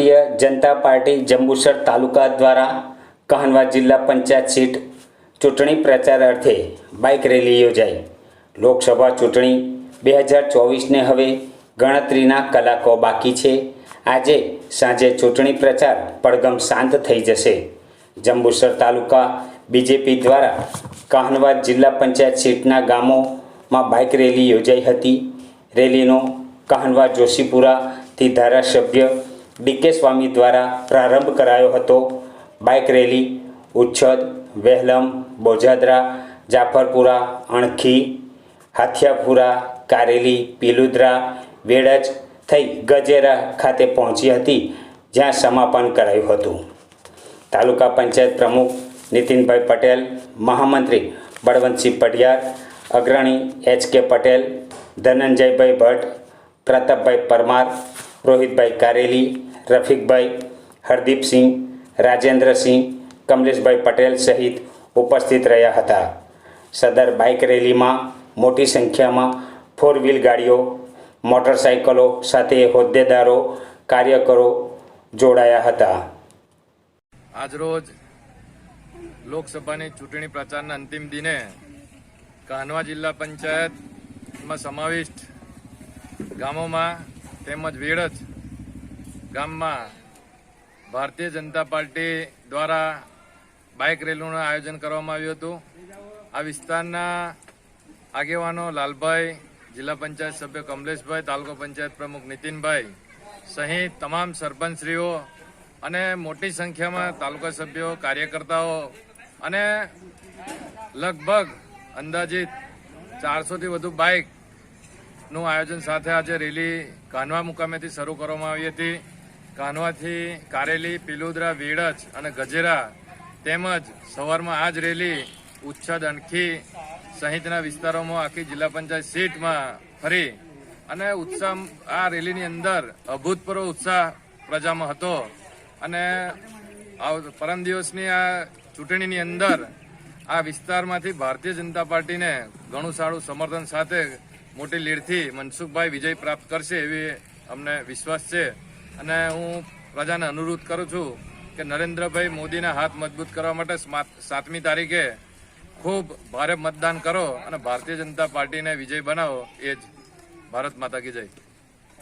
Bharatiya Janata party Jambusar તાલુકા દ્વારા કહનવા જિલ્લા panchayat seat ચૂંટણી પ્રચાર અર્થે બાઇક રેલી યોજાઈ. લોકસભા ચૂંટણી બે હજાર ચોવીસને હવે ગણતરીના કલાકો બાકી છે. આજે સાંજે ચૂંટણી પ્રચાર પડગમ શાંત થઈ જશે. જંબુસર તાલુકા બીજેપી દ્વારા કાહનવા જિલ્લા પંચાયત સીટના ગામોમાં બાઇક રેલી યોજાઈ હતી. રેલીનો કાહનવા જોશીપુરાથી ધારાસભ્ય ડીકે સ્વામી દ્વારા પ્રારંભ કરાયો હતો. બાઇક રેલી, ઉચ્છદ, વહેલમ, બોજાદરા, જાફરપુરા, અણખી, હાથિયાપુરા, કારેલી, પીલુદ્રા, વેડજ થઈ ગજેરા ખાતે પહોંચી હતી, જ્યાં સમાપન કરાયું હતું. તાલુકા પંચાયત પ્રમુખ નીતિનભાઈ પટેલ, મહામંત્રી બળવંતસિંહ પઢિયાર, અગ્રણી એચ કે પટેલ, ધનંજયભાઈ ભટ્ટ, પ્રતાપભાઈ પરમાર, રોહિતભાઈ કારેલી રફીકભાઈ હરદીપસિંહ રાજેન્દ્રસિંહ કમલેશભાઈ પટેલ સહિત ઉપસ્થિત રહ્યા હતા. સદર બાઇક રેલીમાં મોટી સંખ્યામાં ફોર વ્હીલ ગાડીઓ, મોટરસાઇકલો સાથે હોદ્દેદારો, કાર્યકરો જોડાયા હતા. આજરોજ લોકસભાની ચૂંટણી પ્રચારના અંતિમ દિને કાનવા જિલ્લા પંચાયતમાં સમાવિષ્ટ ગામોમાં તેમજ વેડજ ગામમાં ભારતીય જનતા પાર્ટી દ્વારા બાઇક રેલીનું આયોજન કરવામાં આવ્યું હતું. આ વિસ્તારના આગેવાનો લાલભાઈ, જિલ્લા પંચાયત સભ્ય કમલેશભાઈ, તાલુકા પંચાયત પ્રમુખ નીતિનભાઈ સહિત તમામ સરપંચશ્રીઓ અને મોટી સંખ્યામાં તાલુકા સભ્યો, કાર્યકર્તાઓ અને લગભગ અંદાજિત ચારસોથી વધુ બાઇકનું આયોજન સાથે આજે રેલી કાનવા મુકામેથી શરૂ કરવામાં આવી હતી. કાનવાથી કારેલી, પિલુદરા, વેડજ અને ગજેરા તેમજ સવારમાં આ જ રેલી ઉચ્છદ અણખી સહિતના વિસ્તારોમાં આખી જિલ્લા પંચાયત સીટમાં ફરી અને ઉત્સાહ આ રેલીની અંદર અભૂતપૂર્વ ઉત્સાહ પ્રજામાં હતો અને પરમ દિવસની આ ચૂંટણીની અંદર આ વિસ્તારમાંથી ભારતીય જનતા પાર્ટીને ઘણું સારું સમર્થન સાથે મોટી લીડથી મનસુખભાઈ વિજય પ્રાપ્ત કરશે એવી અમને વિશ્વાસ છે. અને હું પ્રજાને અનુરોધ કરું છું કે નરેન્દ્રભાઈ મોદીના હાથ મજબૂત કરવા માટે સાતમી તારીખે ખૂબ ભારે મતદાન કરો અને ભારતીય જનતા પાર્ટીને વિજય બનાવો એ જ. ભારત માતા કી જય.